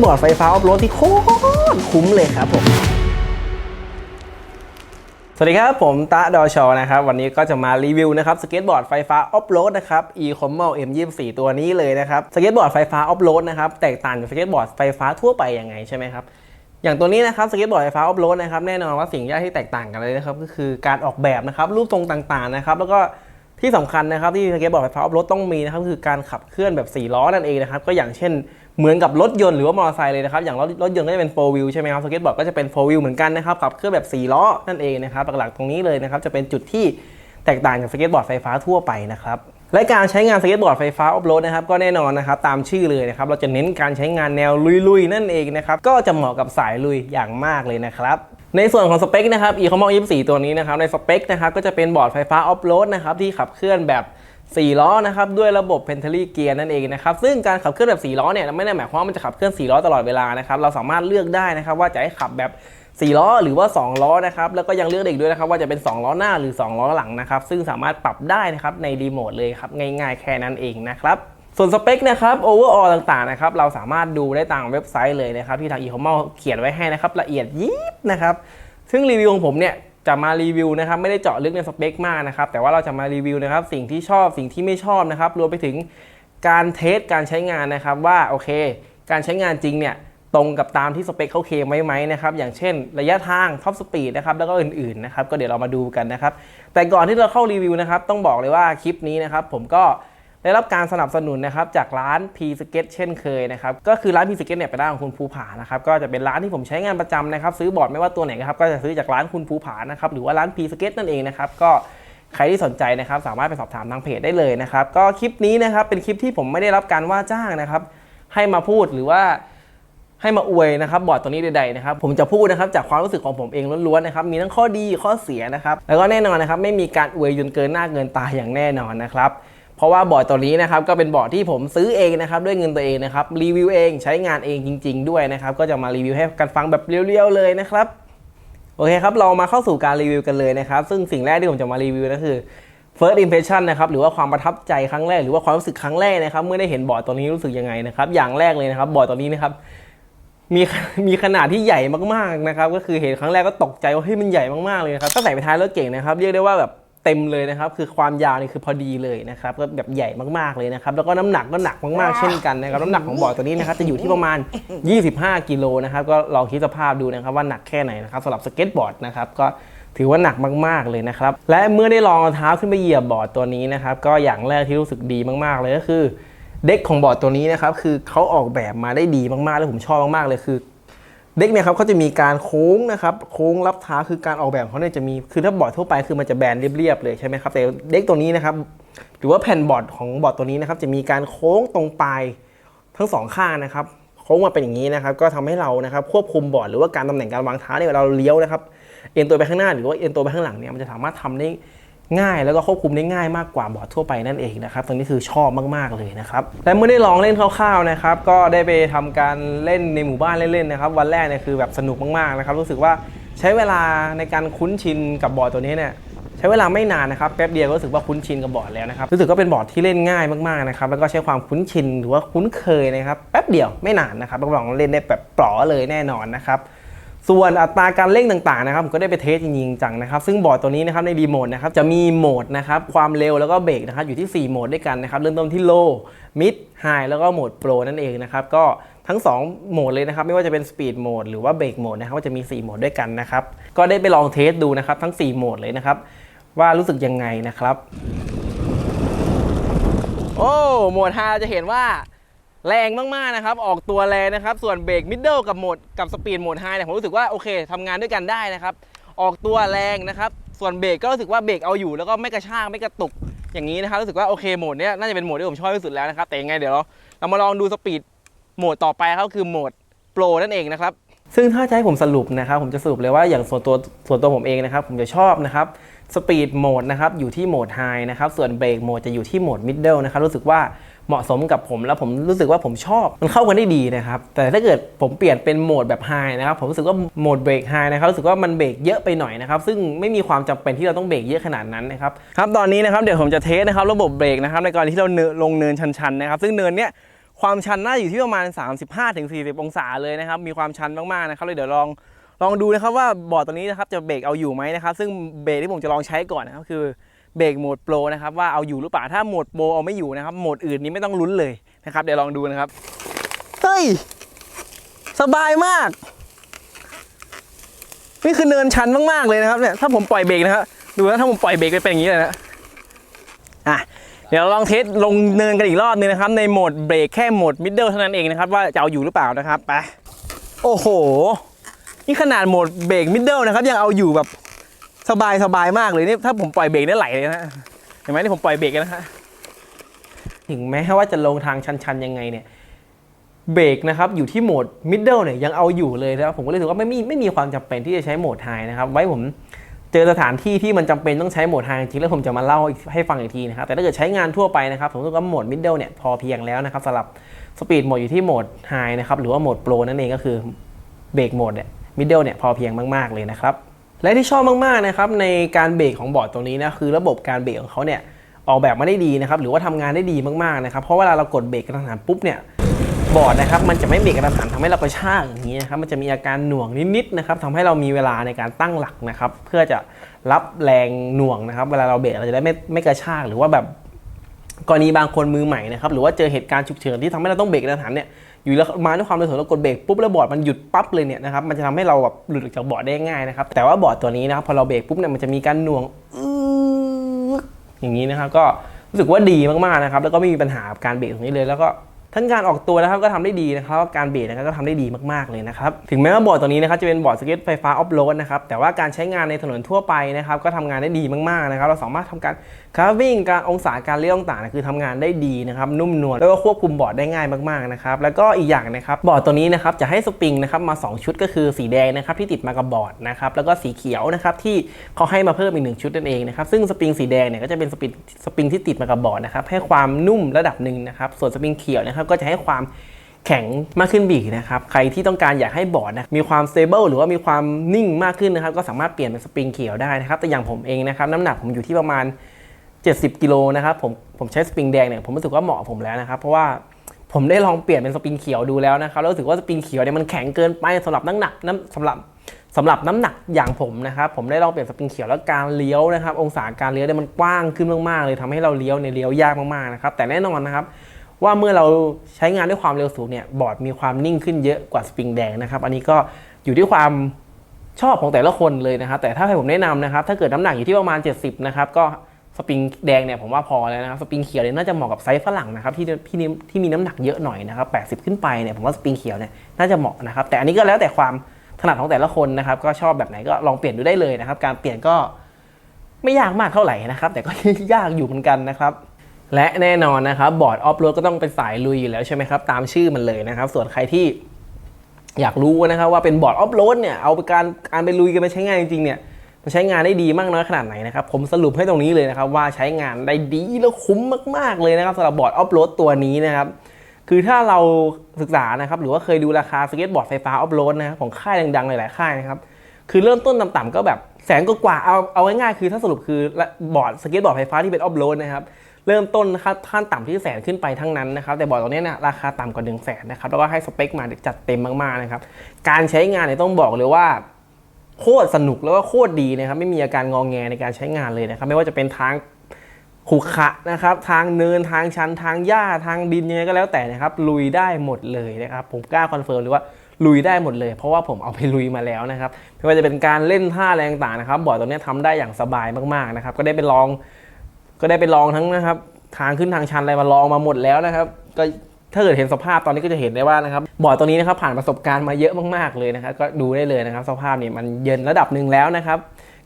สเก็ตบอร์ดไฟฟ้าออฟโรดที่โคตรคุ้มเลยครับผม สวัสดีครับผมตะดอชอนะครับ วันนี้ก็จะมารีวิวนะครับสเก็ตบอร์ดไฟฟ้าออฟโรดนะครับ e c o m m l M24 ตัวนี้เลยนะครับสเก็ตบอร์ดไฟฟ้าออฟโรดนะครับแตกต่างจากสเก็ตบอร์ดไฟฟ้าทั่วไปยังไงใช่ไหมครับอย่างตัวนี้นะครับสเก็ตบอร์ดไฟฟ้าออฟโรดนะครับแน่นอนว่าสิ่งแรกที่แตกต่างกันเลยนะครับก็คือการออกแบบนะครับรูปทรงต่างๆนะครับแล้วก็ที่สำคัญนะครับที่สเก็ตบอร์ดไฟฟ้าออฟโรดต้องมีนะครับคือการขับเคลื่อนแบบสี่ล้อนั่นเองนะครับก็อย่างเช่นเหมือนกับรถยนต์หรือว่ามอเตอร์ไซค์เลยนะครับ อย่างรถรถยนต์ก็จะเป็น4 wheel ใช่ไหมครับสเก็ตบอร์ดก็จะเป็น4 wheel เหมือนกันนะครับขับเคลื่อนแบบ4ล้อนั่นเองนะครับหลักๆตรงนี้เลยนะครับจะเป็นจุดที่แตกต่างจากสเก็ตบอร์ดไฟฟ้าทั่วไปนะครับและการใช้งานสเก็ตบอร์ดไฟฟ้าออฟโรดนะครับก็แน่นอนนะครับตามชื่อเลยนะครับเราจะเน้นการใช้งานแนวลุยๆ นั่นเองนะครับก็จะเหมาะกับสายลุยอย่างมากเลยนะครับในส่วนของสเปคนะครับ e c o m m l 24 ตัวนี้นะครับในสเปคนะครับก็จะเป็นบอร์ดไฟฟ้าออฟโรดนะครับที่ขับเคลื่อนแบบ 4 ล้อนะครับด้วยระบบ p e n t a l y Gear นั่นเองนะครับซึ่งการขับเคลื่อนแบบ 4 ล้อเนี่ยไม่ได้หมายความว่ามันจะขับเคลื่อน 4 ล้อตลอดเวลานะครับเราสามารถเลือกได้นะครับว่าจะให้ขับแบบ4ล้อหรือว่า 2 ล้อนะครับแล้วก็ยังเลือกได้อีกด้วยนะครับว่าจะเป็น 2 ล้อหน้าหรือ 2 ล้อหลังนะครับซึ่งสามารถปรับได้นะครับในรีโมทเลยครับง่ายๆแค่นั้นเองนะครับส่วนสเปคนะครับ overall ต่างๆนะครับเราสามารถดูได้ตามเว็บไซต์เลยนะครับที่ทาง e c o m m l เขียนไว้ให้นะครับละเอียดยิบนะครับซึ่งรีวิวของผมเนี่ย จะมารีวิวนะครับไม่ได้เจาะลึกในสเปคมากนะครับแต่ว่าเราจะมารีวิวนะครับสิ่งที่ชอบสิ่งที่ไม่ชอบนะครับรวมไปถึงการเทสการใช้งานนะครับว่าโอเค การใช้งานจริงเนี่ยตรงกับตามที่สเปคเขาเคมไว้ไหมนะครับอย่างเช่น ระยะทางท็อปสปีดนะครับแล้วก็อื่นๆนะครับก็เดี๋ยวเรามาดูกันนะครับแต่ก่อนที่เราเข้ารีวิวนะครับต้องบอกเลยว่าคลิปนี้นะครับผมก็ ได้รับการสนับสนุนนะครับจากร้าน P s k e t เช่นเคยนะครับก็คือร้าน P s k e t เนี่ยเป็นร้านของคุณภูผานะครับก็จะเป็นร้านที่ผมใช้งานประจำนะครับซื้อบอร์ดไม่ว่าตัวไหนนะครับก็จะซื้อจากร้านคุณภูผานะครับหรือว่าร้าน P s k e t นั่นเองนะครับก็ใครที่สนใจนะครับสามารถไปสอบถามทางเพจได้เลยนะครับก็คลิปนี้นะครับเป็นคลิปที่ผมไม่ได้รับการว่าจ้างนะครับให้มาพูดหรือว่าให้มาอวยนะครับบอร์ดตัวนี้ใดๆนะครับผมจะพูดนะครับจากความรู้สึกของผมเองล้วนๆนะครับมีทั้งข้อดีข้อเสียนะครับแล้วก็แน่นอนนะครับไม่มีการอวยจนเกินหน้าเกินตาอย่างแน่นอนนะครับ เพราะว่าบอร์ดตัวนี้นะครับก็เป็นบอร์ดที่ผมซื้อเองนะครับด้วยเงินตัวเองนะครับรีวิวเองใช้งานเองจริง ๆ ด้วยนะครับก็จะมารีวิวให้กันฟังแบบเรียวๆเลยนะครับโอเคครับเรามาเข้าสู่การรีวิวกันเลยนะครับซึ่งสิ่งแรกที่ผมจะมารีวิวก็คือ first impression นะครับหรือว่าความประทับใจครั้งแรกหรือว่าความรู้สึกครั้งแรกนะครับเมื่อได้เห็นบอร์ดตัวนี้รู้สึกยังไงนะครับอย่างแรกเลยนะครับบอร์ดตัวนี้นะครับมีมีขนาดที่ใหญ่มากๆนะครับก็คือเห็นครั้งแรกก็ตกใจว่าเฮ้ยมันใหญ่มากๆเลยนะครับถ้าใส่ไปท้ายรถเก่งนะครับเรียกได้ว่าแบบ เต็มเลยนะครับ คือความยาวนี่คือพอดีเลยนะครับก็แบบใหญ่มากๆเลยนะครับ แล้วก็น้ำหนักก็หนักมากๆเช่นกันนะครับ น้ำหนักของบอร์ดตัวนี้นะครับจะอยู่ที่ประมาณ 25 กิโลนะครับ ก็ลองคิดสภาพดูนะครับว่าหนักแค่ไหนนะครับสำหรับสเก็ตบอร์ดนะครับก็ถือว่าหนักมาก ๆ เลยนะครับ และเมื่อได้ลองเอาเท้าขึ้นไปเหยียบบอร์ดตัวนี้นะครับ ก็อย่างแรกที่รู้สึกดีมาก ๆ เลยก็คือเด็กของบอร์ดตัวนี้นะครับ คือเขาออกแบบมาได้ดีมากๆ และผมชอบมาก ๆ เลยคือ เด็กเนี่ยครับเขาจะมีการโค้งนะครับโค้งรับเท้าคือการออกแบบของเขาเนี่ยจะมีคือถ้าบอร์ดทั่วไปคือมันจะแบนเรียบๆเลยใช่ไหมครับแต่เด็กตัวนี้นะครับหรือว่าแผ่นบอร์ดของบอร์ดตัวนี้นะครับจะมีการโค้งตรงปลายทั้งสองข้างนะครับโค้งมาเป็นอย่างนี้นะครับก็ทำให้เรานะครับควบคุมบอร์ดหรือว่าการตำแหน่งการวางเท้าเนี่ยเวลาเราเลี้ยวนะครับเอ็นตัวไปข้างหน้าหรือว่าเอ็นตัวไปข้างหลังเนี่ยมันจะสามารถทำได้ ง่ายแล้วก็ควบคุมได้ง่ายมากกว่าบอร์ดทั่วไปนั่นเองนะครับตรงนี้คือชอบมากๆเลยนะครับและเมื่อได้ลองเล่นคร่าวๆนะครับก็ได้ไปทำการเล่นในหมู่บ้านเล่นๆนะครับวันแรกเนี่ยคือแบบสนุกมากๆนะครับรู้สึกว่าใช้เวลาในการคุ้นชินกับบอร์ดตัวนี้เนี่ยใช้เวลาไม่นานนะครับแป๊บเดียวก็รู้สึกว่าคุ้นชินกับบอร์ดแล้วนะครับรู้สึกก็เป็นบอร์ดที่เล่นง่ายมากๆนะครับแล้วก็ใช้ความคุ้นชินหรือว่าคุ้นเคยนะครับแป๊บเดียวไม่นานนะครับรับรองเล่นได้แบบปลอเลยแน่นอนนะครับ ส่วนอัตราการเร่งต่างๆนะครับผมก็ได้ไปเทสจริงๆจังนะครับซึ่งบอร์ดตัวนี้นะครับในรีโมทนะครับจะมีโหมดนะครับความเร็วแล้วก็เบรกนะครับอยู่ที่ 4 โหมดด้วยกันนะครับเริ่มต้นที่ low mid high แล้วก็โหมด pro นั่นเองนะครับก็ทั้ง 2 โหมดเลยนะครับไม่ว่าจะเป็น speed mode หรือว่า brake mode นะครับก็จะมี 4 โหมดด้วยกันนะครับก็ได้ไปลองเทสดูนะครับทั้ง 4 โหมดเลยนะครับว่ารู้สึกยังไงนะครับ โอ้โหมด high จะเห็นว่า แรงมากๆนะครับ ออกตัวแรงนะครับ ส่วนเบรกมิดเดิลกับโหมดกับสปีดโหมดไฮเนี่ยผมรู้สึกว่าโอเคทำงานด้วยกันได้นะครับ ออกตัวแรงนะครับ ส่วนเบรกก็รู้สึกว่าเบรกเอาอยู่แล้วก็ไม่กระชากไม่กระตุกอย่างนี้นะครับรู้สึกว่าโอเคโหมดเนี้ยน่าจะเป็นโหมดที่ผมชอบที่สุดแล้วนะครับแต่ยังไงเดี๋ยวเราเรามาลองดูสปีดโหมดต่อไปครับคือโหมดโปรนั่นเองนะครับซึ่งถ้าจะให้ผมสรุปนะครับผมจะสรุปเลยว่าอย่างส่วนตัวส่วนตัวผมเองนะครับผมจะชอบนะครับสปีดโหมดนะครับอยู่ที่โหมดไฮนะครับส่วนเบรกโหมดจะอยู่ที่โหมดมิดเดิลนะครับรู้สึกว่า เหมาะสมกับผมแล้วผมรู้สึกว่าผมชอบมันเข้ากันได้ดีนะครับ แต่ถ้าเกิดผมเปลี่ยนเป็นโหมดแบบไฮนะครับผมรู้สึกว่าโหมดเบรกไฮนะครับรู้สึกว่ามันเบรกเยอะไปหน่อยนะครับซึ่งไม่มีความจำเป็นที่เราต้องเบรกเยอะขนาดนั้นนะครับครับตอนนี้นะครับเดี๋ยวผมจะเทสนะครับระบบเบรกนะครับในกรณีที่เราเนลงเนินชันๆนะครับซึ่งเนินเนี้ยความชันน่าอยู่ที่ประมาณ 35-40 องศาเลยนะครับ มีความชันมากๆนะครับเลยเดี๋ยวลองลองดูนะครับว่าบอร์ดตัวนี้นะครับจะเบรกเอาอยู่ไหมนะครับ ซึ่งเบรกที่ผมจะลองใช้ก่อนนะครับคือ เบรกโหมดโปรนะครับว่าเอาอยู่หรือเปล่าถ้าโหมดโปรเอาไม่อยู่นะครับโหมดอื่นนี้ไม่ต้องลุ้นเลยนะครับเดี๋ยวลองดูนะครับเฮ้ยสบายมาก นี่คือเนินชันมากๆเลยนะครับเนี่ยถ้าผมปล่อยเบรกนะครับดูนะถ้าผมปล่อยเบรกไปเป็นอย่างนี้เลยนะอะเดี๋ยวลองเทสลงเนินกันอีกรอบนึงนะครับ ในโหมดเบรกแค่โหมดมิดเดิลเท่านั้นเองนะครับว่าจะเอาอยู่หรือเปล่านะครับไปโอ้โห นี่ขนาดโหมดเบรกมิดเดิลนะครับยังเอาอยู่แบบ สบายสบายมากเลยนี่ถ้าผมปล่อยเบรกได้ไหลเลยนะเห็นไหมที่ผมปล่อยเบรกนะฮะถึงแม้ว่าจะลงทางชันๆยังไงเนี่ยเบรกนะครับอยู่ที่โหมดมิดเดิลเนี่ยยังเอาอยู่เลยนะครับผมก็เลยรู้สึกว่าไม่มีไม่มีความจำเป็นที่จะใช้โหมดไฮนะครับไว้ผมเจอสถานที่ที่มันจำเป็นต้องใช้โหมดไฮจริงแล้วผมจะมาเล่าให้ฟังอีกทีนะครับแต่ถ้าเกิดใช้งานทั่วไปนะครับผมรู้สึกว่าโหมดมิดเดิลเนี่ยพอเพียงแล้วนะครับสำหรับสปีดโหมดอยู่ที่โหมดไฮนะครับหรือว่าโหมดโปรนั่นเองก็คือเบรกโหมดเนี่ยมิดเดิลเนี่ยพอเพียงมากๆเลยนะครับ และที่ชอบมากๆนะครับในการเบรกของบอร์ดตรงนี้นะคือระบบการเบรกของเขาเนี่ยออกแบบมาได้ดีนะครับหรือว่าทำงานได้ดีมากๆนะครับเพราะเวลาเรากดเบรกกระทันหันปุ๊บเนี่ยบอร์ดนะครับมันจะไม่เบรกกระทันหันทำให้เรากระชากอย่างนี้นะครับมันจะมีอาการหน่วงนิดๆนะครับทำให้เรามีเวลาในการตั้งหลักนะครับเพื่อจะรับแรงหน่วงนะครับ เวลาเราเบรกเราจะได้ไม่ไม่กระชากหรือว่าแบบกรณีบางคนมือใหม่นะครับหรือว่าเจอเหตุการณ์ฉุกเฉินที่ทำให้เราต้องเบรกกระทันหันเนี่ย อยู่แล้วมาด้วยความเร็วสูงเรากดเบรกปุ๊บแล้วบอร์ดมันหยุดปั๊บเลยเนี่ยนะครับมันจะทำให้เราแบบหลุดออกจากบอร์ดได้ง่ายนะครับแต่ว่าบอร์ดตัวนี้นะครับพอเราเบรกปุ๊บเนี่ยมันจะมีการหน่วงอย่างนี้นะครับก็รู้สึกว่าดีมากๆนะครับแล้วก็ไม่มีปัญหาการเบรกตรงนี้เลยแล้วก็ ทั้งการออกตัวนะครับก็ทำได้ดีนะครับการเบรกนะครับก็ทำได้ดีมากๆเลยนะครับถึงแม้ว่าบอร์ดตัวนี้นะครับจะเป็นบอร์ดสเก็ตไฟฟ้าออฟโรดนะครับแต่ว่าการใช้งานในถนนทั่วไปนะครับก็ทำงานได้ดีมากๆนะครับเราสามารถทำการคาร์วิ่งการองศาการเลี้ยวต่างๆคือทำงานได้ดีนะครับนุ่มนวลแล้วก็ควบคุมบอร์ดได้ง่ายมากๆนะครับแล้วก็อีกอย่างนะครับบอร์ดตัวนี้นะครับจะให้สปริงนะครับมา 2 ชุดก็คือสีแดงนะครับที่ติดมากับบอร์ดนะครับแล้วก็สีเขียวนะครับที่เขาให้มาเพิ่มอีกหนึ่งชุดนั่นเองนะครับซึ่งสปริงสีแดงเนี่ยก็จะเป็นสปริงสปริงที่ติดมากับบอร์ดนะครับให้ความนุ่มระดับหนึ่งนะครับส่วนสปริงเขียวนะครับก็จะให้ความแข็งมากขึ้นบีกนะครับใครที่ต้องการอยากให้บอร์ดนะมีความ stable หรือว่ามีความนิ่งมากขึ้นนะครับก็สามารถเปลี่ยนเป็นสปริงเขียวได้นะครับแต่อย่างผมเองนะครับน้ำหนักผมอยู่ที่ประมาณ 70กิโลนะครับผมผมใช้สปริงแดงเนี่ยผมรู้สึกว่าเหมาะผมแล้วนะครับเพราะว่าผมได้ลองเปลี่ยนเป็นสปริงเขียวดูแล้วนะครับแล้วรู้สึกว่าสปริงเขียวเนี่ยมันแข็งเกินไปสำหรับน้ำหนักน้ำสำหรับสำหรับน้ำหนักอย่างผมนะครับผมได้ลองเปลี่ยนสปริงเขียวแล้วการเลี้ยวนะครับ องศาการเลี้ยวเนี่ยมันกว้างขึ้นมากๆเลยทำให้เราเลี้ยวในเลี้ยวยากมากๆนะครับแต่แน่นอนนะครับ ว่าเมื่อเราใช้งานด้วยความเร็วสูงเนี่ยบอร์ดมีความนิ่งขึ้นเยอะกว่าสปริงแดงนะครับอันนี้ก็อยู่ที่ความชอบของแต่ละคนเลยนะครับ แต่ถ้าให้ผมแนะนำนะครับ ถ้าเกิดน้ำหนักอยู่ที่ประมาณ 70 นะครับ ก็สปริงแดงเนี่ยผมว่าพอแล้วนะครับ สปริงเขียวเนี่ยน่าจะเหมาะกับไซส์ฝรั่งนะครับที่ที่ที่ที่มีน้ำหนักเยอะหน่อยนะครับ 80 ขึ้นไปเนี่ยผมว่าสปริงเขียวเนี่ยน่าจะเหมาะนะครับ แต่อันนี้ก็แล้วแต่ความถนัดของแต่ละคนนะครับ ก็ชอบแบบไหนก็ลองเปลี่ยนดูได้เลยนะครับ การเปลี่ยนก็ไม่ยากมากเท่าไหร่นะครับ แต่ก็ยากอยู่เหมือนกันนะครับ และแน่นอนนะครับบอร์ดออฟโรดก็ต้องเป็นสายลุยอยู่แล้วใช่ไหมครับตามชื่อมันเลยนะครับ ส่วนใครที่อยากรู้นะครับว่าเป็นบอร์ดออฟโรดเนี่ยเอาไปการการไปลุยกันไปใช้งานจริงๆเนี่ยมันใช้งานได้ดีมากน้อยขนาดไหนนะครับผมสรุปให้ตรงนี้เลยนะครับว่าใช้งานได้ดีแล้วคุ้มมากๆเลยนะครับสำหรับบอร์ดออฟโรดตัวนี้นะครับคือถ้าเราศึกษานะครับหรือว่าเคยดูราคาสเก็ตบอร์ดไฟฟ้าออฟโรดนะครับของค่ายดังๆหลายๆค่ายนะครับคือเริ่มต้นต่ำๆก็แบบแสนกว่าเอาเอาง่ายๆคือถ้าสรุปคือบอร์ดสเก็ตบอร์ดไฟฟ้าที่เป็นออฟโรดนะครับ เริ่มต้นนะครับขั้นต่ำที่แสนขึ้นไปทั้งนั้นนะครับแต่บอร์ดตัวนี้เนี่ยราคาต่ำกว่า1นึ่งแสนนะครับแล้วก็ให้สเปคมาจัดเต็มมากๆนะครับการใช้งานเนี่ยต้องบอกเลยว่าโคตรสนุกแล้วก็โคตรดีนะครับไม่มีอาการงองแงในการใช้งานเลยนะครับไม่ว่าจะเป็นทางขรุขระนะครับทางเนินทางชันทางหญ้าทางดินยังไงก็แล้วแต่นะครับลุยได้หมดเลยนะครับผมกล้าคอนเฟิร์มเลยว่าลุยได้หมดเลย เพราะว่าผมเอาไปลุยมาแล้วนะครับไม่ว่าจะเป็นการเล่นท่าแรงต่างๆนะครับ บอร์ดตัวนี้ทำได้อย่างสบายมากๆนะครับก็ได้ไปลอง ก็ได้ไปลองทั้งนะครับ ทางขึ้นทางชันอะไรมาลองมาหมดแล้วนะครับ ก็ถ้าเกิดเห็นสภาพตอนนี้ก็จะเห็นได้ว่านะครับบ่อตัวนี้นะครับผ่านประสบการณ์มาเยอะมากๆเลยนะครับ ก็ดูได้เลยนะครับ สภาพนี่มันเย็นระดับหนึ่งแล้วนะครับ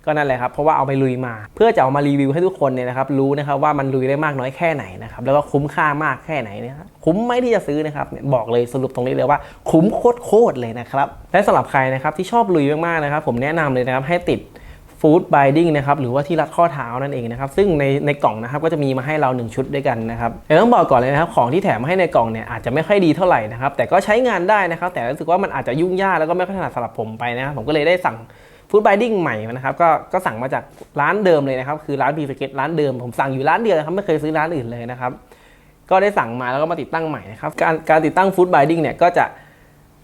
ก็นั่นแหละครับเพราะว่าเอาไปลุยมา เพื่อจะเอามารีวิวให้ทุกคนเนี่ยนะครับ รู้นะครับว่ามันลุยได้มากน้อยแค่ไหนนะครับแล้วก็คุ้มค่ามากแค่ไหนนะครับคุ้มไหมที่จะซื้อนะครับบอกเลยสรุปตรงนี้เลยว่า คุ้มโคตรๆเลยนะครับและสำหรับใครนะครับที่ชอบลุยมากๆนะครับ ผมแนะนำเลยนะครับให้ติด ฟู้ดบดิ้งนะครับหรือว่าที่รัดข้อเท้านั่นเองนะครับซึ่งในในกล่องนะครับก็จะมีมาให้เรา 1 ชุดด้วยกันนะครับแต่ต้องบอกก่อนเลยนะครับของที่แถมมาให้ในกล่องเนี่ยอาจจะไม่ค่อยดีเท่าไหร่นะครับแต่ก็ใช้งานได้นะครับแต่รู้สึกว่ามันอาจจะยุ่งยากแล้วก็ไม่ค่อยถนัดสำหรับผมไปนะครับผมก็เลยได้สั่งฟู้ดบดิ้งใหม่นะครับก็ก็สั่งมาจากร้านเดิมเลยนะครับคือร้านบีสเก็ตร้านเดิมผมสั่งอยู่ร้านเดียวนะครับไม่เคยซื้อร้านอื่นเลยนะครับก็ได้สั่งมาแล้วก็มาติดตั้งใหม่นะครับการการติดตั้งฟู้ดบดิ้งเนี่ยก็จะ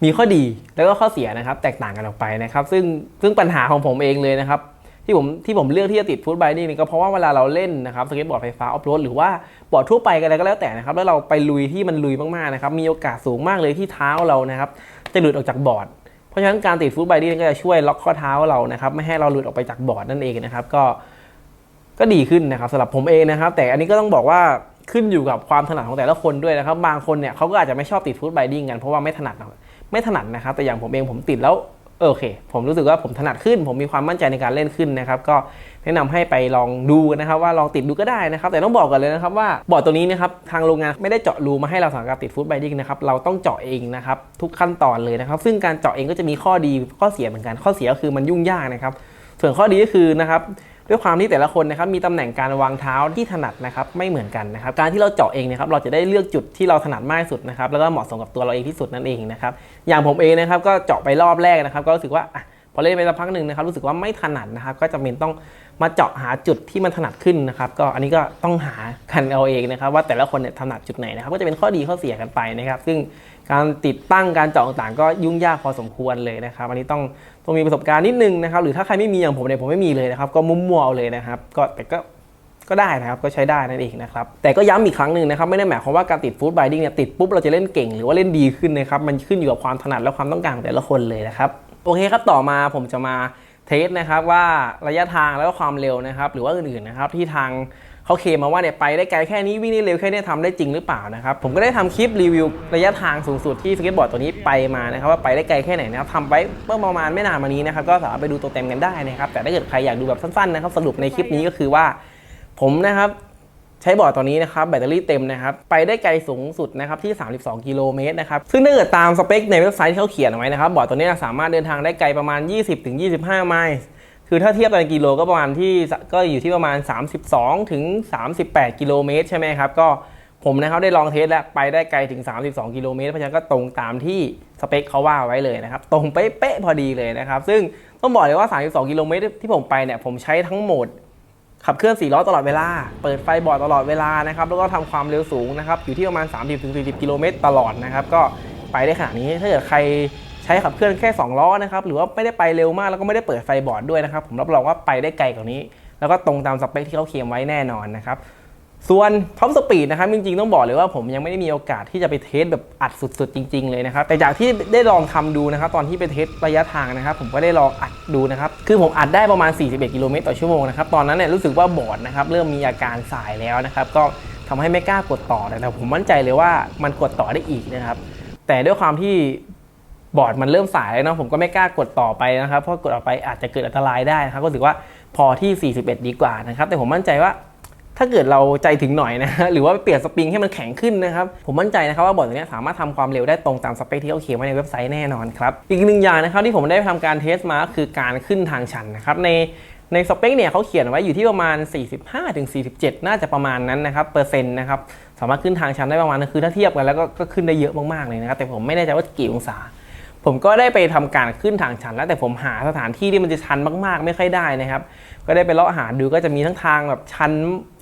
มีข้อดีแล้วก็ข้อเสียนะครับแตกต่างกันออกไปนะครับซึ่งซึ่งปัญหาของผมเองเลยนะครับ ที่ผมที่ผมเลือกที่จะติดฟู้ดไบดิ้งนี่ก็เพราะว่าเวลาเราเล่นนะครับสเก็ตบอร์ดไฟฟ้าออฟโรดหรือว่าบอร์ดทั่วไปกันอะไรก็แล้วแต่นะครับแล้วเราไปลุยที่มันลุยมากๆนะครับมีโอกาสสูงมากเลยที่เท้าเรานะครับจะหลุดออกจากบอร์ดเพราะฉะนั้นการติดฟู้ดไบดิ้งก็จะช่วยล็อกข้อเท้าเรานะครับไม่ให้เราหลุดออกไปจากบอร์ดนั่นเองนะครับก็ก็ดีขึ้นนะครับสำหรับผมเองนะครับ แต่อันนี้ก็ต้องบอกว่าขึ้นอยู่กับความถนัดของแต่ละคนด้วยนะครับ บางคนเนี่ยเขาก็อาจจะไม่ชอบติดฟู้ดไบดิ้งกันเพราะว่าไม่ถนัดไม่ถนัดนะครับ แต่อย่างผมเองผมติดแล้ว โอเค ผมรู้สึกว่าผมถนัดขึ้น ผมมีความมั่นใจในการเล่นขึ้นนะครับ ก็แนะนำให้ไปลองดูนะครับ ว่าลองติดดูก็ได้นะครับ แต่ต้องบอกก่อนเลยนะครับว่าบอร์ดตัวนี้นะครับทางโรงงานไม่ได้เจาะรูมาให้เราสำหรับติดฟู้ดไบดิ้งนะครับ เราต้องเจาะเองนะครับทุกขั้นตอนเลยนะครับ ซึ่งการเจาะเองก็จะมีข้อดีข้อเสียเหมือนกัน ข้อเสียก็คือมันยุ่งยากนะครับ ส่วนข้อดีก็คือนะครับ ด้วยความที่แต่ละคนนะครับมีตำแหน่งการวางเท้าที่ถนัดนะครับไม่เหมือนกันนะครับการที่เราเจาะเองนะครับเราจะได้เลือกจุดที่เราถนัดมากที่สุดนะครับแล้วก็เหมาะสมกับตัวเราเองที่สุดนั่นเองนะครับอย่างผมเองนะครับก็เจาะไปรอบแรกนะครับ ก็รู้สึกว่าพอเล่นไปสักพักหนึ่งนะครับรู้สึกว่าไม่ถนัดนะครับก็จะเป็นต้องมาเจาะหาจุดที่มันถนัดขึ้นนะครับก็อันนี้ก็ต้องหากันเอาเองนะครับ ว่าแต่ละคนเนี่ยถนัดจุดไหนนะครับ ก็จะเป็นข้อดีข้อเสียกันไปนะครับ ซึ่ง การติดตั้งการเจาะต่างๆก็ยุ่งยากพอสมควรเลยนะครับ อันนี้ต้องต้องมีประสบการณ์นิดนึงนะครับหรือถ้าใครไม่มีอย่างผมเนี่ยผมไม่มีเลยนะครับก็มุ่วๆเอาเลยนะครับ ก็แต่ก็ก็ได้นะครับก็ใช้ได้นั่นเองนะครับแต่ก็ย้ำอีกครั้งหนึ่งนะครับไม่ได้หมายความว่าการติดฟู้ดไบดิ้งเนี่ยติดปุ๊บเราจะเล่นเก่ง หรือว่าเล่นดีขึ้นนะครับมันขึ้นอยู่กับความถนัดและความต้องการของแต่ละคนเลยนะครับโอเคครับต่อมาผมจะมาเทสนะครับว่าระยะทางแล้วก็ความเร็วนะครับ หรือว่าอื่นๆนะครับที่ทาง เขาเคลมมาว่าเนี่ยไปได้ไกลแค่นี้วิ่งได้เร็วแค่นี้ทำได้จริงหรือเปล่านะครับผมก็ได้ทำคลิปรีวิวระยะทางสูงสุดที่สเก็ตบอร์ดตัวนี้ไปมานะครับว่าไปได้ไกลแค่ไหนนะครับทำไปเมื่อประมาณไม่นานมานี้นะครับก็สามารถไปดูตัวเต็มกันได้นะครับแต่ถ้าเกิดใครอยากดูแบบสั้นๆนะครับสรุปในคลิปนี้ก็คือว่า ผมนะครับใช้บอร์ดตัวนี้นะครับแบตเตอรี่เต็มนะครับไปได้ไกลสูงสุดนะครับที่ 32 กิโลเมตรนะครับซึ่งถ้าเกิดตามสเปคในเว็บไซต์ที่เขาเขียนเอาไว้นะครับบอร์ดตัวนี้สามารถเดินทางได้ไกลประมาณ 20-25 ไมล์ คือถ้าเทียบเป็นกิโลก็ประมาณที่ก็อยู่ที่ประมาณ 32 ถึง 38 กิโลเมตรใช่ไหมครับ ก็ผมนะครับได้ลองเทสแล้วไปได้ไกลถึง 32 กิโลเมตรเพราะฉะนั้นก็ตรงตามที่สเปคเขาว่าไว้เลยนะครับ ตรงเป๊ะๆพอดีเลยนะครับ ซึ่งต้องบอกเลยว่า 32 กิโลเมตรที่ผมไปเนี่ยผมใช้ทั้งโหมดขับเคลื่อน4ล้อตลอดเวลา เปิดไฟบอร์ดตลอดเวลานะครับ แล้วก็ทำความเร็วสูงนะครับ อยู่ที่ประมาณ 30-40 กิโลเมตรตลอดนะครับ ก็ไปได้ขนาดนี้ ถ้าเกิดใคร ช้ขับเคลื่อนแค่ 2 ล้อนะครับ หรือว่าไม่ได้ไปเร็วมากแล้วก็ไม่ได้เปิดไฟบอร์ดด้วยนะครับ ผมรับรองว่าไปได้ไกลกว่านี้ แล้วก็ตรงตามสเปคที่เขาเคลมไว้แน่นอนนะครับ ส่วนท็อปสปีดนะครับ จริงๆ ต้องบอกเลยว่าผมยังไม่ได้มีโอกาสที่จะไปเทสแบบอัดสุดๆ จริง ๆ เลยนะครับ แต่จากที่ได้ลองทำดูนะครับ ตอนที่ไปเทสระยะทางนะครับ ผมก็ได้ลองอัดดูนะครับ คือผมอัดได้ประมาณ 41 กิโลเมตรต่อชั่วโมงนะครับ ตอนนั้นเนี่ยรู้สึกว่าบอร์ดนะครับเริ่มมีอาการสายแล้วนะครับ ก็ทำให้ไม่กล้ากดต่อแต่ผมมั่นใจเลยว่ามันกดต่อได้อีกนะครับ แต่ด้วยความที่ บอร์ดมันเริ่มสายแล้วเนาะผมก็ไม่กล้ากดต่อไปนะครับเพราะกดออกไปอาจจะเกิดอันตรายได้นะครับก็รู้สึกว่าพอที่ 41 ดีกว่านะครับ แต่ผมมั่นใจว่าถ้าเกิดเราใจถึงหน่อยนะหรือว่าเปลี่ยนสปริงให้มันแข็งขึ้นนะครับ ผมมั่นใจนะครับว่าบอร์ดตัวนี้สามารถทำความเร็วได้ตรงตามสเปคที่เขาเขียนไว้ในเว็บไซต์แน่นอนครับอีกหนึ่งอย่างนะครับที่ผมได้ทำการเทสมาก็คือการขึ้นทางชันนะครับในในสเปคเนี่ยเขาเขียนไว้อยู่ที่ประมาณ 45-47 น่าจะประมาณนั้นนะครับเปอร์เซ็นต์นะครับสามารถขึ้นทางชันได้ประมาณนั้นคือถ้าเทียบกันแล้วก็ก็ขึ้นได้เยอะมากๆเลยนะครับแต่ผมไม่แน่ใจว่ากี่องศา ผมก็ได้ไปทำการขึ้นทางชันแล้วแต่ผมหาสถานที่ที่มันจะชันมากๆ ไม่ค่อยได้นะครับ ก็ได้ไปเลาะหาดูก็จะมีทั้งทางแบบชัน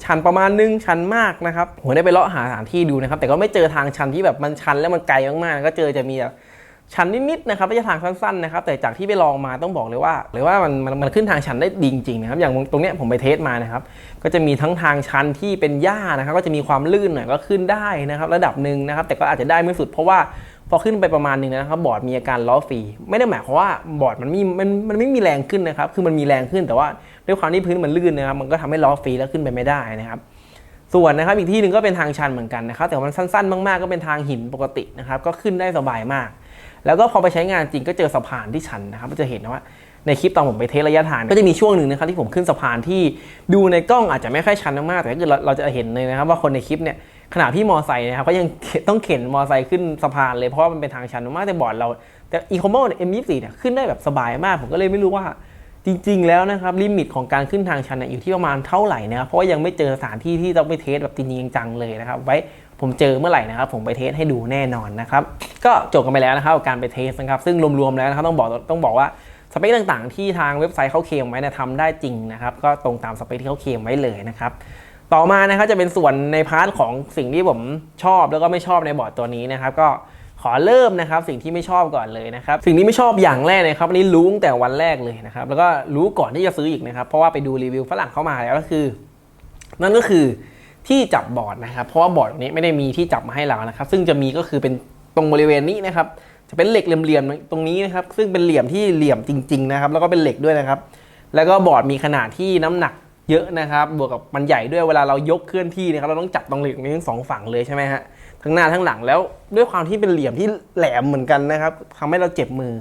ชันประมาณนึงชันมากนะครับผมได้ไปเลาะหาสถานที่ดูนะครับ แต่ก็ไม่เจอทางชันที่แบบมันชันแล้วมันไกลมากๆ ก็เจอจะมีแบบชันนิดๆนะครับระยะทางสั้นๆนะครับแต่จากที่ไปลองมาต้องบอกเลยว่าเลยว่ามันมันมันขึ้นทางชันได้ดีจริงๆนะครับอย่างตรงเนี้ยผมไปเทสมานะครับก็จะมีทั้งทางชันที่เป็นหญ้านะครับ ก็จะมีความลื่นหน่อยก็ขึ้นได้นะครับ ระดับหนึ่งนะครับ แต่ก็อาจจะได้ไม่สุดเพราะว่า พอขึ้นไปประมาณหนึงนะครับบอร์ดมีอาการล้อฟรีไม่ได้หมายความว่าบอร์ดมันมีมันมันไม่มีแรงขึ้นนะครับ คือมันมีแรงขึ้นแต่ว่าด้วยความที่พื้นมันลื่นนะครับ มันก็ทำให้ล้อฟรีแล้วขึ้นไปไม่ได้นะครับ ส่วนนะครับอีกที่หนึ่งก็เป็นทางชันเหมือนกันนะครับ แต่มันสั้นๆ มากๆ ก็เป็นทางหินปกตินะครับ ก็ขึ้นได้สบายมาก แล้วก็พอไปใช้งานจริงก็เจอสะพานที่ชันนะครับ ก็จะเห็นว่าในคลิปตอนผมไปเทสระยะทางก็จะมีช่วงหนึ่งนะครับที่ผมขึ้นสะพานที่ดูในกล้องอาจจะไม่ค่อยชันมากๆแต่ก็คือเราจะเห็นเลยนะครับว่าคนในคลิปเนี่ย ขณะพี่มอไซค์นะครับก็ยังต้องเข็นมอไซค์ขึ้นสะพานเลยเพราะว่ามันเป็นทางชันมากแต่บอร์ดเราแต่อีโคโมเอ็มยี่สี่เนี่ยขึ้นได้แบบสบายมาก ผมก็เลยไม่รู้ว่าจริง ๆ แล้วนะครับลิมิตของการขึ้นทางชันเนี่ยอยู่ที่ประมาณเท่าไหร่นะครับเพราะว่ายังไม่เจอสถานที่ที่ต้องไปเทสแบบจริงจังเลยนะครับไว้ผมเจอเมื่อไหร่นะครับผมไปเทสให้ดูแน่นอนนะครับก็จบกันไปแล้วนะครับกับการไปเทสนะครับซึ่งรวมๆแล้วนะครับต้องบอกต้องบอกว่าสเปคต่างๆ ที่ทางเว็บไซต์เขาเคลมไว้เนะทำได้จริงนะครับก็ตรงตามสเปคที่เขาเคลมไว้เลยนะครับ ต่อมานะครับจะเป็นส่วนในพาร์ทของสิ่งที่ผมชอบแล้วก็ไม่ชอบในบอร์ดตัวนี้นะครับ ก็ขอเริ่มนะครับสิ่งที่ไม่ชอบก่อนเลยนะครับ สิ่งที่ไม่ชอบอย่างแรกเลยครับอันนี้รู้ตั้งแต่วันแรกเลยนะครับ แล้วก็รู้ก่อนที่จะซื้ออีกนะครับ เพราะว่าไปดูรีวิวฝรั่งเข้ามาแล้วก็คือ นั่นก็คือที่จับบอร์ดนะครับ เพราะว่าบอร์ดนี้ไม่ได้มีที่จับมาให้เรานะครับ ซึ่งจะมีก็คือเป็นตรงบริเวณนี้นะครับ จะเป็นเหล็กเหลี่ยมๆตรงนี้นะครับ ซึ่งเป็นเหลี่ยมที่เหลี่ยมจริง ๆ นะครับ แล้วก็เป็นเหล็กด้วยนะครับ แล้วก็บอร์ดมีขนาดที่น้ำหนัก เยอะนะครับ บวกกับมันใหญ่ด้วยเวลาเรายกเคลื่อนที่นะครับเราต้องจับตรงเหล็กนี้ทั้งสองฝั่งเลยใช่ไหมฮะทั้งหน้าทั้งหลังแล้วด้วยความที่เป็นเหลี่ยมที่แหลมเหมือนกันนะครับทำให้เราเจ็บมือ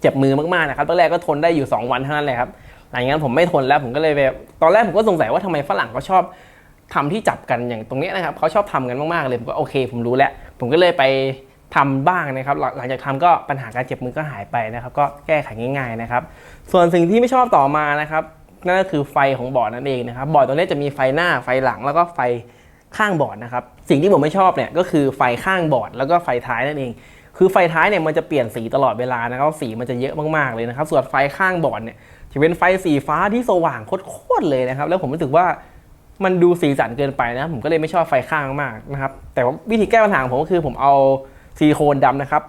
เจ็บมือมากๆนะครับตอนแรกก็ทนได้อยู่ 2 วันเท่านั้นแหละครับหลังจากนั้นผมไม่ทนแล้วผมก็เลยไปตอนแรกผมก็สงสัยว่าทำไมฝรั่งเขาชอบทำที่จับกันอย่างตรงเนี้ยนะครับเขาชอบทำกันมากๆเลยผมก็โอเค ผมรู้แล้ว ผมก็เลยไปทำบ้างนะครับ หลังจากทำก็ปัญหาการเจ็บมือก็หายไปนะครับ ก็แก้ไขง่าย ๆนะครับ ส่วนสิ่งที่ไม่ชอบต่อมานะครับ นั่นก็คือไฟของบอร์ดนั่นเองนะครับบอร์ดตัวนี้จะมีไฟหน้าไฟหลังแล้วก็ไฟข้างบอร์ดนะครับสิ่งที่ผมไม่ชอบเนี่ยก็คือไฟข้างบอร์ดแล้วก็ไฟท้ายนั่นเอง คือไฟท้ายเนี่ยมันจะเปลี่ยนสีตลอดเวลานะครับสีมันจะเยอะมากๆเลยนะครับ ส่วนไฟข้างบอร์ดเนี่ยจะเป็นไฟสีฟ้าที่สว่างโคตรๆเลยนะครับ แล้วผมรู้สึกว่ามันดูสีสันเกินไปนะ ผมก็เลยไม่ชอบไฟข้างมากนะครับ แต่วิธีแก้ปัญหาของผมก็คือผมเอาซิลิโคนดำนะครับ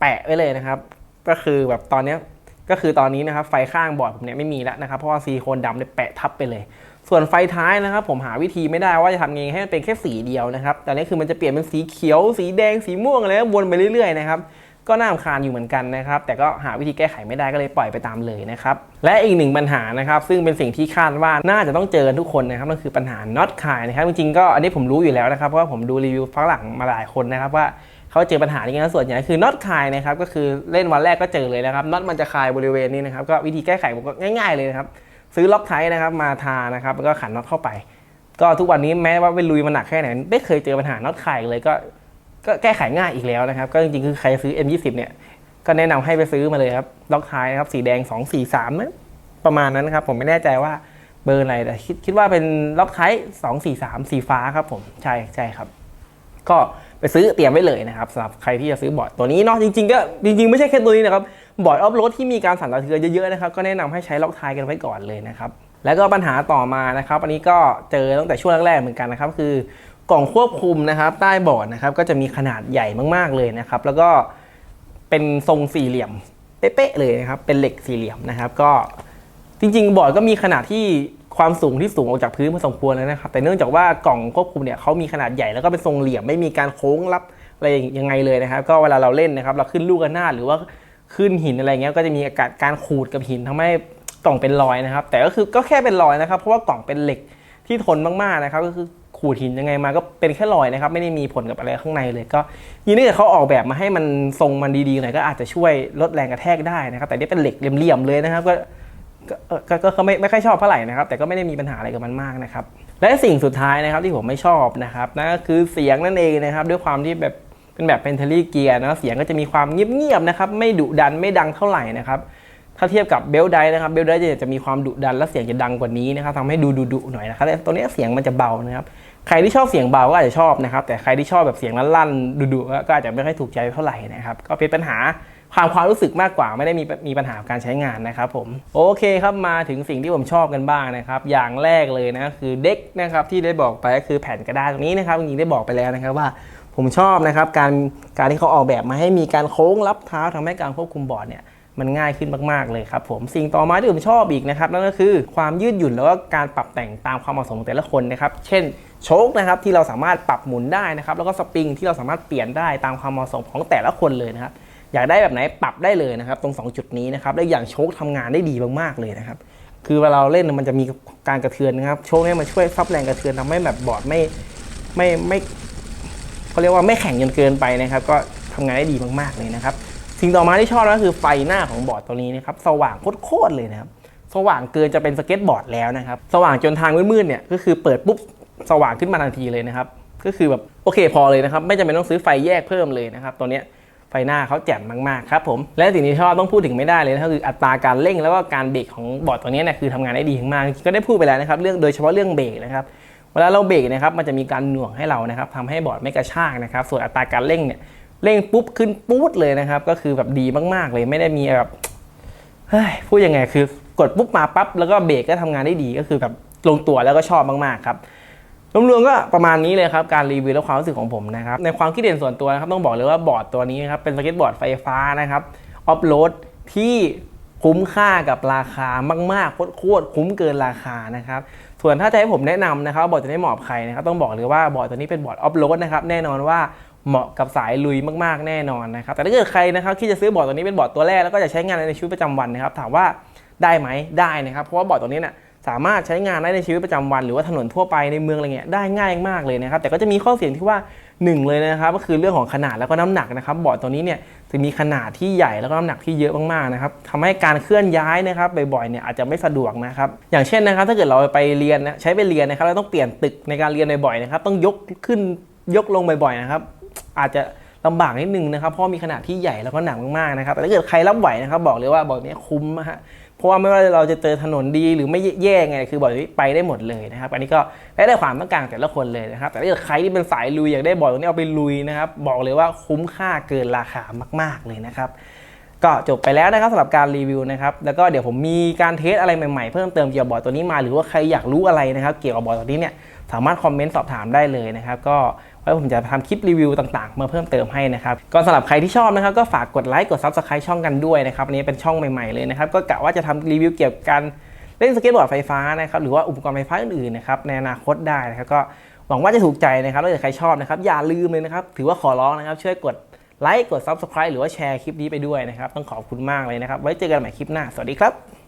แปะไว้เลยนะครับ ก็คือแบบตอนนี้ ก็คือตอนนี้นะครับไฟข้างบอร์ดผมเนี่ยไม่มีแล้วนะครับเพราะว่าซิลิโคนดำเนี่ยแปะทับไปเลย ส่วนไฟท้ายนะครับ ผมหาวิธีไม่ได้ว่าจะทำยังไงให้มันเป็นแค่สีเดียวนะครับแต่นี่คือมันจะเปลี่ยนเป็นสีเขียว สีแดงสีม่วงอะไรก็วนไปเรื่อยๆนะครับก็น่ารำคาญอยู่เหมือนกันนะครับ แต่ก็หาวิธีแก้ไขไม่ได้ก็เลยปล่อยไปตามเลยนะครับ และอีกหนึ่งปัญหานะครับ ซึ่งเป็นสิ่งที่คาดว่าน่าจะต้องเจอกันทุกคนนะครับนั่นคือปัญหาน็อตคายนะครับ จริงๆก็อันนี้ผมรู้อยู่แล้วนะครับ เพราะว่าผมดูรีวิวฝรั่งมาหลายคนนะครับว่า เขาเจอปัญหานี้กันนะส่วนใหญ่คือน็อตคายนะครับก็คือเล่นวันแรกก็เจอเลยนะครับน็อตมันจะคายบริเวณนี้นะครับก็วิธีแก้ไขผมก็ง่าย ๆเลยนะครับซื้อล็อกไทนะครับมาทานะครับแล้วก็ขันน็อตเข้าไป ก็ทุกวันนี้แม้ว่าเป็นลุยมันหนักแค่ไหนไม่เคยเจอปัญหาน็อตคายเลยก็ก็แก้ไขง่ายอีกแล้วนะครับ ก็จริงๆคือใครซื้อ M20 เนี่ยก็แนะนำให้ไปซื้อมาเลยครับล็อกท้ายนะครับสีแดง 243นะประมาณนั้นนะครับ ผมไม่แน่ใจว่าเบอร์อะไรแต่คิดคิดว่าเป็นล็อกท้าย243 สีฟ้าครับผมใช่ใช่ครับ ก็ ซื้อเตรียมไว้เลยนะครับสำหรับใครที่จะซื้อบอร์ดตัวนี้เนาะจริงๆก็จริงๆไม่ใช่แค่ตัวนี้นะครับบอร์ดออฟโรดที่มีการสั่นสะเทือนเยอะๆนะครับก็แนะนำให้ใช้ล็อกท้ายกันไว้ก่อนเลยนะครับแล้วก็ปัญหาต่อมานะครับ อันนี้ก็เจอตั้งแต่ช่วงแรกๆเหมือนกันนะครับ คือกล่องควบคุมนะครับ ใต้บอร์ดนะครับก็จะมีขนาดใหญ่มากๆเลยนะครับ แล้วก็เป็นทรงสี่เหลี่ยมเป๊ะๆเลยนะครับเป็นเหล็กสี่เหลี่ยมนะครับ ก็จริง ๆ บอร์ดก็มีขนาดที่ ความสูงที่สูงออกจากพื้นพอสมควรแล้วนะครับ แต่เนื่องจากว่ากล่องควบคุมเนี่ยเขามีขนาดใหญ่แล้วก็เป็นทรงเหลี่ยมไม่มีการโค้งรับอะไรยังไงเลยนะครับ ก็เวลาเราเล่นนะครับ เราขึ้นลูกกันหน้าดหรือว่าขึ้นหินอะไรเงี้ยก็จะมีอาการการขูดกับหินทำให้กล่องเป็นรอยนะครับ แต่ก็คือก็แค่เป็นรอยนะครับ เพราะว่ากล่องเป็นเหล็กที่ทนมากๆนะครับ ก็คือขูดหินยังไงมาก็เป็นแค่รอยนะครับ ไม่ได้มีผลกับอะไรข้างในเลย ก็ยินดีเขาออกแบบมาให้มันทรงมันดีๆหน่อยก็อาจจะช่วยลดแรงกระแทกได้นะครับ แต่นี่เป็นเหล็กเหลี่ยมๆเลยนะครับก็ ก็เอ่อก็ก็ไม่ไม่ค่อยชอบเท่าไหร่นะครับ แต่ก็ไม่ได้มีปัญหาอะไรกับมันมากนะครับ และสิ่งสุดท้ายนะครับที่ผมไม่ชอบนะครับนั่นก็คือเสียงนั่นเองนะครับ ด้วยความที่แบบเป็นแบบเป็นเทลี่เกียร์นะเสียงก็จะมีความเงียบๆนะครับ ไม่ดุดันไม่ดังเท่าไหร่นะครับถ้าเทียบกับเบลไดนะครับเบลไดจะจะมีความดุดันและเสียงจะดังกว่านี้นะครับทำให้ดูดุๆหน่อยนะครับแต่ตัวนี้เสียงมันจะเบานะครับใครที่ชอบเสียงเบาก็อาจจะชอบนะครับแต่ใครที่ชอบแบบเสียงลั่นๆดุๆก็อาจจะไม่ค่อยถูกใจเท่าไหร่นะครับก็เป็นปัญหา ความความรู้สึกมากกว่าไม่ได้มีมีปัญหาการใช้งานนะครับผมโอเคครับมาถึงสิ่งที่ผมชอบกันบ้างนะครับ อย่างแรกเลยนะคือเด็กนะครับที่ได้บอกไปก็คือแผ่นกระดาษตรงนี้นะครับจริงได้บอกไปแล้วนะครับว่าผมชอบนะครับการการที่เขาออกแบบมาให้มีการโค้งรับเท้าทำให้การควบคุมบอร์ดเนี่ยมันง่ายขึ้นมาก ๆ เลยครับผมสิ่งต่อมาที่ผมชอบอีกนะครับนั่นก็คือความยืดหยุ่นแล้วก็การปรับแต่งตามความเหมาะสมของแต่ละคนนะครับ เช่นโชคนะครับที่เราสามารถปรับหมุนได้นะครับ แล้วก็สปริงที่เราสามารถเปลี่ยนได้ตามความเหมาะสมของแต่ละคนเลยนะครับ อยากได้แบบไหนปรับได้เลยนะครับ ตรง 2 จุดนี้นะครับและอย่างโชคทำงานได้ดีมากๆเลยนะครับ คือเวลาเราเล่นมันจะมีการกระเทือนนะครับ โชคเนี่ยมันช่วยซับแรงกระเทือนทำให้แบบบอร์ดไม่ไม่ไม่เขาเรียกว่าไม่แข็งจนเกินไปนะครับ ก็ทำงานได้ดีมากๆเลยนะครับ สิ่งต่อมาที่ชอบก็คือไฟหน้าของบอร์ดตัวนี้นะครับ สว่างโคตรเลยนะครับ สว่างเกินจะเป็นสเก็ตบอร์ดแล้วนะครับ สว่างจนทางมืดๆเนี่ยก็คือเปิดปุ๊บสว่างขึ้นมาทันทีเลยนะครับ ก็คือแบบโอเคพอเลยนะครับ ไม่จำเป็นต้องซื้อไฟแยกเพิ่มเลยนะครับตัวเนี้ย ไฟหน้าเขาแจ่มมากๆครับผมและสิ่งที่ชอบต้องพูดถึงไม่ได้เลยนะก็คืออัตราการเร่งแล้วก็การเบรกของบอร์ดตัวนี้เนี่ยคือทำงานได้ดีมากๆก็ได้พูดไปแล้วนะครับเรื่องโดยเฉพาะเรื่องเบรกนะครับเวลาเราเบรกนะครับมันจะมีการหน่วงให้เรานะครับทำให้บอร์ดไม่กระชากนะครับส่วนอัตราการเร่งเนี่ยเร่งปุ๊บขึ้นปู๊ดเลยนะครับก็คือแบบดีมากๆเลยไม่ได้มีแบบเฮ้ยพูดยังไงคือกดปุ๊บมาปั๊บแล้วก็เบรกก็ทำงานได้ดีก็คือแบบลงตัวแล้วก็ชอบมากๆครับ รวมๆก็ประมาณนี้เลยครับการรีวิวและความรู้สึกของผมนะครับในความคิดเห็นส่วนตัวนะครับต้องบอกเลยว่าบอร์ดตัวนี้นะครับเป็นสเก็ตบอร์ดไฟฟ้านะครับออฟโหลดที่คุ้มค่ากับราคามากๆโคตรๆคุ้มเกินราคานะครับส่วนถ้าจะให้ผมแนะนำนะครับบอร์ดตัวนี้เหมาะกับใครนะครับต้องบอกเลยว่าบอร์ดตัวนี้เป็นบอร์ดออฟโหลดนะครับแน่นอนว่าเหมาะกับสายลุยมากๆแน่นอนนะครับแต่ถ้าเกิดใครนะครับที่จะซื้อบอร์ดตัวนี้เป็นบอร์ดตัวแรกแล้วก็จะใช้งานในชีวิตประจำวันนะครับถามว่าได้ไหมได้นะครับเพราะว่าบอร์ดตัวนี้เนี่ย สามารถใช้งานได้ในชีวิตประจำวัน หรือว่าถนนทั่วไปในเมืองอะไรเงี้ยได้ง่ายมากเลยนะครับแต่ก็จะมีข้อเสียที่ว่าหนึ่งเลยนะครับก็คือเรื่องของขนาดแล้วก็น้ำหนักนะครับบอร์ดตัวนี้เนี่ยจะมีขนาดที่ใหญ่แล้วก็น้ำหนักที่เยอะมากๆนะครับทำให้การเคลื่อนย้ายนะครับบ่อยๆเนี่ยอาจจะไม่สะดวกนะครับอย่างเช่นนะครับ ถ้าเกิดเราไปเรียนนะใช้ไปเรียนนะครับเราต้องเปลี่ยนตึกในการเรียนบ่อยๆนะครับต้องยกขึ้นยกลงบ่อยๆนะครับอาจจะลำบากนิดนึงนะครับเพราะมีขนาดที่ใหญ่แล้วก็หนักมากๆนะครับแต่ถ้าเกิดใครรับไหวนะครับบอกเลยว่าบอร์ดนี้คุ้มนะฮะ เพราะว่าไม่ว่าเราจะเจอถนนดีหรือไม่แย่ไงคือบอร์ดนี้ไปได้หมดเลยนะครับ อันนี้ก็แล้วแต่ความต้องการของแต่ละคนเลยนะครับ แต่ถ้าเกิดใครที่เป็นสายลุยอยากได้บ่อร์ดตัวนี้เอาไปลุยนะครับ บอกเลยว่าคุ้มค่าเกินราคามาก ๆเลยนะครับก็จบไปแล้วนะครับสำหรับการรีวิวนะครับ แล้วก็เดี๋ยวผมมีการเทสอะไรใหม่ๆ เพิ่มเติมเกี่ยวกับบอร์ดตัวนี้มา หรือว่าใครอยากรู้อะไรนะครับ เกี่ยวกับบอร์ดตัวนี้เนี่ยสามารถคอมเมนต์สอบถามได้เลยนะครับ ก็ ไว้ผมจะทำคลิปรีวิวต่างๆ มาเพิ่มเติมให้นะครับก็สำหรับใครที่ชอบนะครับก็ฝากกดไลค์กด Subscribe ช่องกันด้วยนะครับอันนี้เป็นช่องใหม่ๆเลยนะครับก็กะว่าจะทำรีวิวเกี่ยวกับการเล่นสเก็ตบอร์ดไฟฟ้านะครับหรือว่าอุปกรณ์ไฟฟ้าอื่นๆนะครับในอนาคตได้นะครับก็หวังว่าจะถูกใจนะครับวถ้าเกิดใครชอบนะครับอย่าลืมเลยนะครับถือว่าขอร้องนะครับช่วยกดไลค์กด Subscribe หรือว่าแชร์คลิปนี้ไปด้วยนะครับต้องขอบคุณมากเลยนะครับไว้เจอกันใหม่คลิปหน้าสวัสดีครับ